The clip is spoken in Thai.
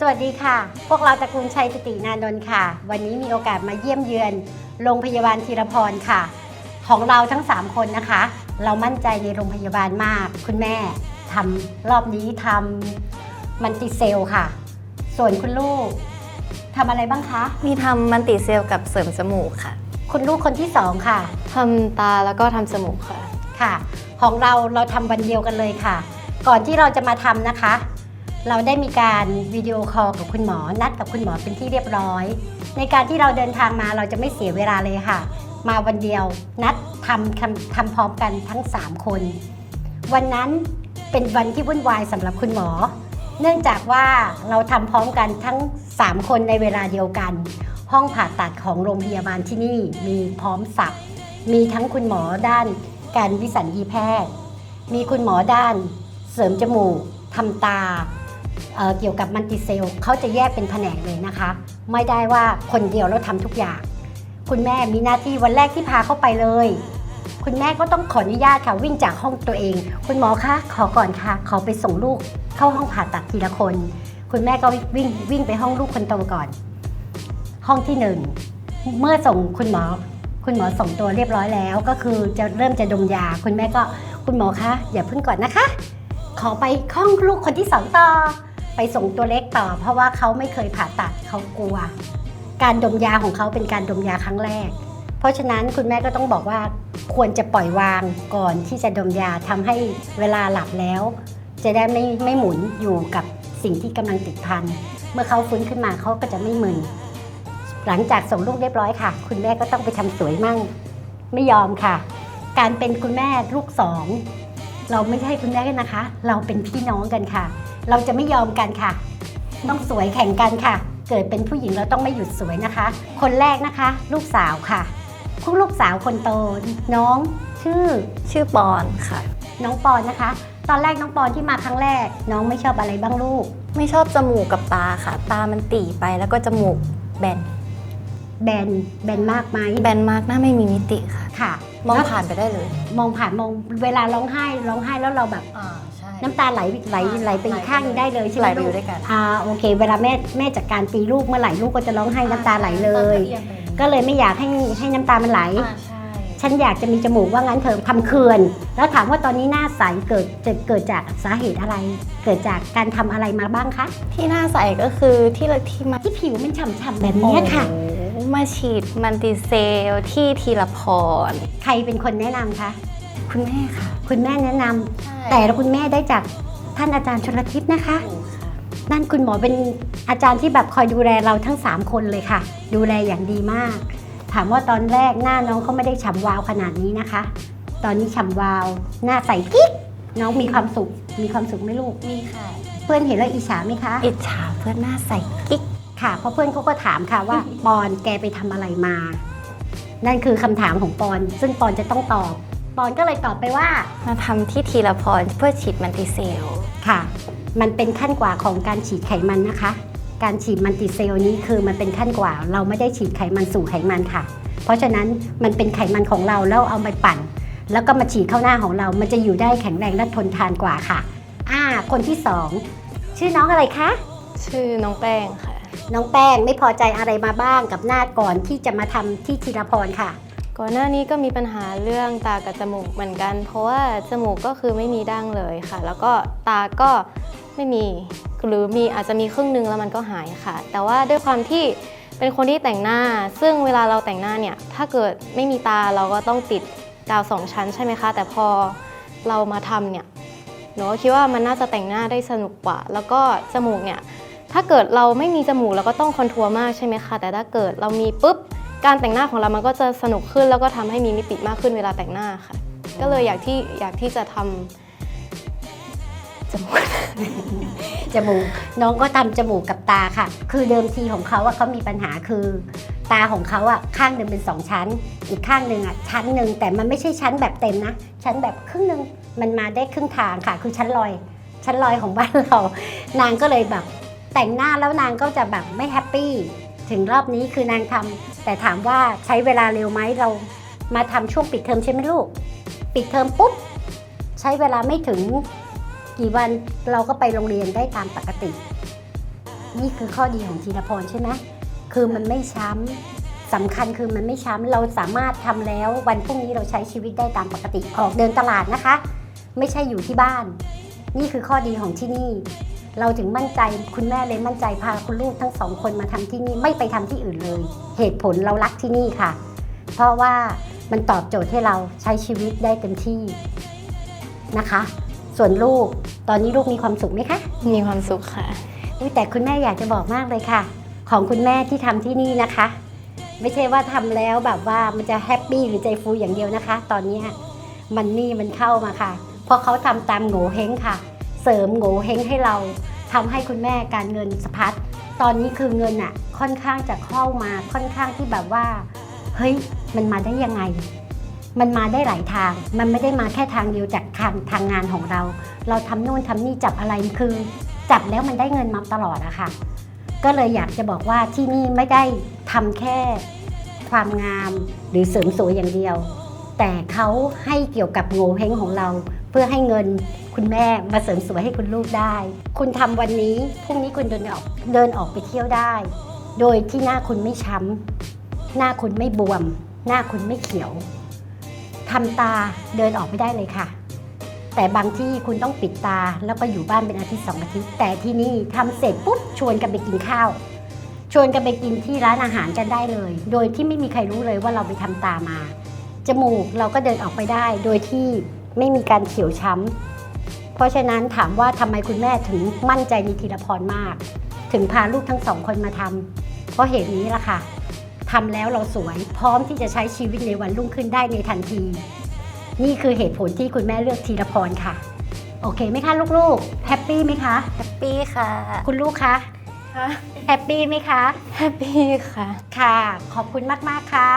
สวัสดีค่ะ พวกเราตระกูลชัยสตินานนท์ค่ะ วันนี้มีโอกาสมาเยี่ยมเยือนโรงพยาบาลธีรพรค่ะ ของเราทั้ง 3 คนนะคะ เรามั่นใจในโรงพยาบาลมาก คุณแม่ทำรอบนี้ทำมันติเซลค่ะ ส่วนคุณลูกทำอะไรบ้างคะ มีทำมันติเซลกับเสริมจมูกค่ะ คุณลูกคนที่สองค่ะทำตาแล้วก็ทำจมูกค่ะ ค่ะ ของเราเราทำวันเดียวกันเลยค่ะ ก่อนที่เราจะมาทำนะคะ เราได้มีการวิดีโอคอลกับคุณหมอ นัดกับคุณหมอเป็นที่เรียบร้อย ในการที่เราเดินทางมาเราจะไม่เสียเวลาเลยค่ะ มาวันเดียวนัดทำทำทำพร้อมกันทั้ง 3 คน วันนั้นเป็นวันที่วุ่นวายสำหรับคุณหมอ เนื่องจากว่าเราทำพร้อมกันทั้ง 3 คนในเวลาเดียวกัน ห้องผ่าตัดของโรงพยาบาลที่นี่มีพร้อมสับมีทั้งคุณหมอด้านการวิสัญญีแพทย์ มีคุณหมอด้าน เสริมจมูกทำตา เเกี่ยวกับมันติเซลเขาจะแยกเป็นแผนกเลยนะคะ ไม่ได้ว่าคนเดียวเราทำทุกอย่าง คุณแม่มีหน้าที่วันแรกที่พาเข้าไปเลย คุณแม่ก็ต้องขออนุญาตค่ะ วิ่งจากห้องตัวเอง คุณหมอคะขอก่อนค่ะ ขอไปส่งลูก เข้าห้องผ่าตัดทีละคน คุณแม่ก็วิ่งวิ่งไปห้องลูกคนโตก่อน ห้องที่หนึ่งเมื่อส่งคุณหมอ คุณหมอส่งตัวเรียบร้อยแล้ว ก็คือจะเริ่มจะดมยา คุณแม่ก็คุณหมอคะอย่าเพิ่งก่อนนะคะ ขอไปห้องลูกคนที่สองต่อ ไปส่งตัวเล็กต่อ เพราะว่าเขาไม่เคยผ่าตัดเขากลัว การดมยาของเขาเป็นการดมยาครั้งแรก เพราะฉะนั้นคุณแม่ก็ต้องบอกว่าควรจะปล่อยวางก่อนที่จะดมยาทำให้เวลาหลับแล้ว จะได้ไม่ไม่หมุนอยู่กับสิ่งที่กำลังติดพันเมื่อเขาฟื้นขึ้นมาเขาก็จะไม่มึนหลังจากส่งลูกเรียบร้อยค่ะ คุณแม่ก็ต้องไปทำสวยมั่ง ไม่ยอมค่ะ การเป็นคุณแม่ลูกสองเราไม่ใช่คุณแม่กันนะคะ เราเป็นพี่น้องกันค่ะ เราจะไม่ยอมกันค่ะ ต้องสวยแข่งกันค่ะ เกิดเป็นผู้หญิงเราต้องไม่หยุดสวยนะคะ คนแรกนะคะ ลูกสาวค่ะผู้ลูกสาวคนโตน้องชื่อชื่อปอนค่ะ น้องปอนนะคะ ตอนแรกน้องปอนที่มาครั้งแรก น้องไม่ชอบอะไรบ้างลูก ไม่ชอบจมูกกับตาค่ะ ตามันตีไปแล้วก็จมูกแบน แบนแบนมากไหมแบนมากหน้าไม่มีมิติค่ะ ค่ะ มองแล้วผ่านไปได้เลย มองผ่านมองเวลาร้องไห้ร้องไห้แล้วเราแบบอ่าใช่ น้ำตาไหลไหลไหลไปอีกข้างหนึ่งได้เลยใช่ไหมไหลไปอลูยู่กด้วยกัน อ่าโอเค เวลาแม่แม่จัดการตีลูกเมื่อไหร่ลูกก็จะร้องไห้น้ำตาไหลเลยก็เลยไม่อยากให้ให้น้ำตามันไหล อ่าใช่ฉันอยากจะมีจมูกว่างั้นเถอะทำเขื่อนแล้วถามว่าตอนนี้หน้าใสเกิดจะเกิดจากสาเหตุอะไร เกิดจากการทำอะไรมาบ้างคะที่หน้าใสก็คือที่เราที่มาที่ผิวมันฉ่ำๆแบบเนี้ยค่ะ โอ้โห มาฉีดมันติเซลที่ทีละพร ใครเป็นคนแนะนำคะ คุณแม่ค่ะ คุณแม่แนะนำ แต่คุณแม่ได้จากท่านอาจารย์ชลทิพย์นะคะ นั่นคุณหมอเป็นอาจารย์ที่แบบคอยดูแลเราทั้ง 3 คนเลยค่ะ ดูแลอย่างดีมาก ถามว่าตอนแรกหน้าน้องเขาไม่ได้ฉ่ำวาวขนาดนี้นะคะ ตอนนี้ฉ่ำวาว หน้าใสกิ๊กน้องมีความสุข มีความสุขไหมลูก มีค่ะ เพื่อนเห็นแล้วอิจฉาไหมคะ อิจฉาเพื่อนหน้าใสกิ๊ก ค่ะ เพราะเพื่อนเขาก็ถามค่ะว่าปอนแกไปทำอะไรมา นั่นคือคำถามของปอน ซึ่งปอนจะต้องตอบ ปอนก็เลยตอบไปว่ามาทำที่ทีละพรเพื่อฉีดมันติเซล ค่ะ มันเป็นขั้นกว่าของการฉีดไขมันนะคะ การฉีดมันติเซลล์นี้คือมันเป็นขั้นกว่า เราไม่ได้ฉีดไขมันสู่ไขมันค่ะ เพราะฉะนั้นมันเป็นไขมันของเราแล้วเอาไปปั่น แล้วก็มาฉีดเข้าหน้าของเรา มันจะอยู่ได้แข็งแรงและทนทานกว่าค่ะ อ่า คนที่สองชื่อน้องอะไรคะ ชื่อน้องแป้งค่ะ น้องแป้งไม่พอใจอะไรมาบ้างกับหน้าก่อนที่จะมาทำที่ธีรพรค่ะ ก่อนหน้านี้ก็มีปัญหาเรื่องตากับจมูกเหมือนกัน เพราะว่าจมูกก็คือไม่มีดั้งเลยค่ะ แล้วก็ตาก็ไม่มีหรือมีอาจจะมีครึ่งหนึงแล้วมันก็หายค่ะ แต่ว่าด้วยความที่เป็นคนที่แต่งหน้า ซึ่งเวลาเราแต่งหน้าเนี่ยถ้าเกิดไม่มีตาเราก็ต้องติดกาวสองชั้นใช่ไหมคะ แต่พอเรามาทำเนี่ยหนูก็คิดว่ามันน่าจะแต่งหน้าได้สนุกกว่า แล้วก็จมูกเนี่ย ถ้าเกิดเราไม่มีจมูกเราก็ต้องคอนทัวร์มากใช่ไหมคะ แต่ถ้าเกิดเรามีปุ๊บ การแต่งหน้าของเรามันก็จะสนุกขึ้น แล้วก็ทำให้มีมิติมากขึ้นเวลาแต่งหน้าค่ะ ก็เลยอยากที่อยากที่จะทำจมูก จมูก น้องก็ทำจมูกกับตาค่ะ คือเดิมทีของเขาอะเขามีปัญหาคือ ตาของเขาอะข้างหนึ่งเป็นสองชั้น อีกข้างหนึ่งอะชั้นหนึ่งแต่มันไม่ใช่ชั้นแบบเต็มนะ ชั้นแบบครึ่งหนึ่งมันมาได้ครึ่งทางค่ะ คือชั้นลอย ชั้นลอยของบ้านเรา นางก็เลยแบบ แต่งหน้าแล้วนางก็จะแบบไม่แฮปปี้ถึงรอบนี้คือนางทำแต่ถามว่าใช้เวลาเร็วไหมเรามาทำช่วงปิดเทอมใช่ไหมลูก ปิดเทอมปุ๊บ ใช้เวลาไม่ถึงกี่วันเราก็ไปโรงเรียนได้ตามปกติ นี่คือข้อดีของธีรพรใช่ไหมคือมันไม่ช้ำสำคัญคือมันไม่ช้ำเราสามารถทำแล้ววันพรุ่งนี้เราใช้ชีวิตได้ตามปกติออกเดินตลาดนะคะ ไม่ใช่อยู่ที่บ้าน นี่คือข้อดีของที่นี่ เราถึงมั่นใจคุณแม่เลยมั่นใจพาคุณลูกทั้งสองคนมาทำที่นี่ไม่ไปทำที่อื่นเลย เหตุผลเรารักที่นี่ค่ะ เพราะว่ามันตอบโจทย์ให้เราใช้ชีวิตได้เต็มที่นะคะ ส่วนลูกตอนนี้ลูกมีความสุขไหมคะมีความสุขค่ะอุ๊ยแต่คุณแม่อยากจะบอกมากเลยค่ะ ของคุณแม่ที่ทำที่นี่นะคะ ไม่ใช่ว่าทำแล้วแบบว่ามันจะแฮปปี้หรือใจฟูอย่างเดียวนะคะ ตอนเนี้ยมันนี่มันเข้ามาค่ะเพราะเขาทำตามโง่เฮงค่ะ เสริมโง่เฮงให้เรา ทำให้คุณแม่การเงินสะพัดตอนนี้คือเงินอะค่อนข้างจะเข้ามาค่อนข้างที่แบบว่า เฮ้ยมันมาได้ยังไง มันมาได้หลายทาง มันไม่ได้มาแค่ทางเดียวจากทางทางงานของเรา เราทำนู่นทำนี่จับอะไรคือ จับแล้วมันได้เงินมาตลอดอะค่ะก็เลยอยากจะบอกว่าที่นี่ไม่ได้ทำแค่ความงามหรือเสริมสวยอย่างเดียว แต่เขาให้เกี่ยวกับโงเฮงของเรา เพื่อให้เงิน คุณแม่มาเสริมสวยให้คุณลูกได้ คุณทำวันนี้พรุ่งนี้คุณเดินออกเดินออกไปเที่ยวได้ โดยที่หน้าคุณไม่ช้ำหน้าคุณไม่บวม หน้าคุณไม่เขียวทำตาเดินออกไม่ได้เลยค่ะ แต่บางที่คุณต้องปิดตาแล้วก็อยู่บ้านเป็นอาทิตย์สองอาทิตย์ แต่ที่นี่ทำเสร็จปุ๊บชวนกันไปกินข้าวชวนกันไปกินที่ร้านอาหารกันได้เลย โดยที่ไม่มีใครรู้เลยว่าเราไปทำตามา จมูกเราก็เดินออกไปได้ โดยที่ไม่มีการเขียวช้ำ เพราะฉะนั้นถามว่าทำไมคุณแม่ถึงมั่นใจในธีรพรมาก ถึงพาลูกทั้งสองคนมาทำเพราะเหตุนี้ละค่ะทำแล้วเราสวยพร้อมที่จะใช้ชีวิตในวันรุ่งขึ้นได้ในทันที นี่คือเหตุผลที่คุณแม่เลือกธีรพรค่ะ โอเคไหมคะลูกๆแฮปปี้ไหมคะ แฮปปี้ค่ะคุณลูกคะค่ะแฮปปี้ไหมคะ แฮปปี้ค่ะ ค่ะ ขอบคุณมาก ๆ ค่ะ